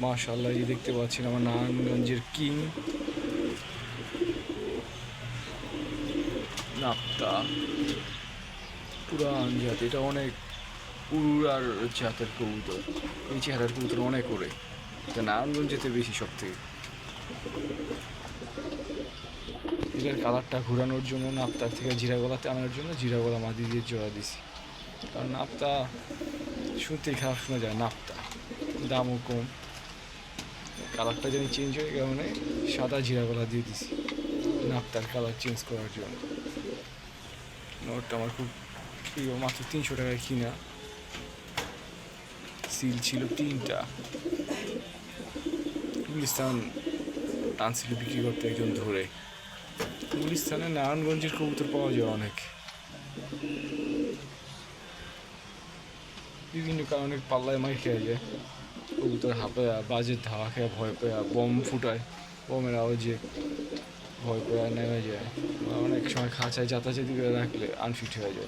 মাশাল্লাহ এই দেখতে পাচ্ছেন আমার নারায়ণগঞ্জের কিং। নাপ্তা। পুরান জাত, এটা অনেক উড়ার জাতের কবুতর। এই চেহারার কবুতর অনেক ওড়ে। এটা নারায়ণগঞ্জেতে বেশি সব থেকে এটার কালারটা ঘোরানোর জন্য, নাপ্তার থেকে জিরা গলাতে আনার জন্য জিরা গলা মাদি দিয়ে জোড়া দিছি। কারণ নাপ্তা শুনতেই খারাপ শোনা যায়, নাপ্তা। দামও কম। কালারটা জানি চেঞ্জ হয়ে কারণে সাদা জিরা গলা দিয়ে দিছি। নাপ্তার কালার চেঞ্জ করার জন্য। নোটটা আমার খুব প্রিয়, মাত্র তিনশো টাকায় কিনা। সিল ছিল তিনটা। গুলিস্তান আনছিল বিক্রি করতে একজন ধরে। গুলিস্তানে নারায়ণগঞ্জের কবুতর পাওয়া যায় অনেক। বিভিন্ন কারণে পাল্লায় মাই খেয়ে যায়। কবুতর হাঁপে বাজের ধাওয়া খেয়ে ভয় পেয়ে, বম ফুটায়, বমের আওয়াজে ভয় পেয়ে, নেমে যায়। অনেক সময় খাঁচায় যাতাযাতি করে রাখলে আনফিট হয়ে যায়।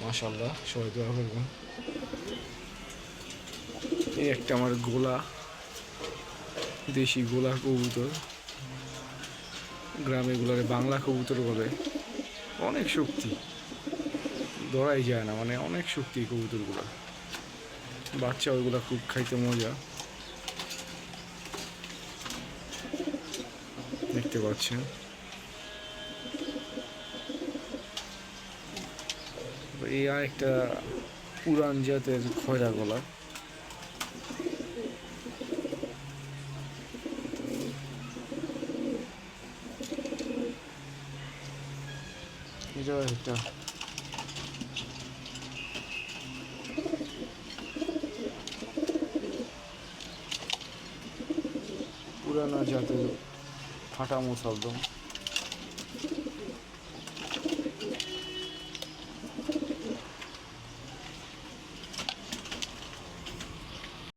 মাশাল্লাহ সবাই দোয়া করবেন। এই একটা আমার গোলা, দেশি গোলা কবুতর। গ্রামে গুলারে বাংলা কবুতর বলে। অনেক শক্তি। ধরাই যায় না মানে অনেক শক্তি কবুতরগুলো। বাচ্চা ওইগুলা খুব খাইতে মজা। দেখতে পাচ্ছেন। এই আর একটা পুরান জাতের খয়রা গলা। এটা একটা পুরানা জাতের ফাটা মুসলদম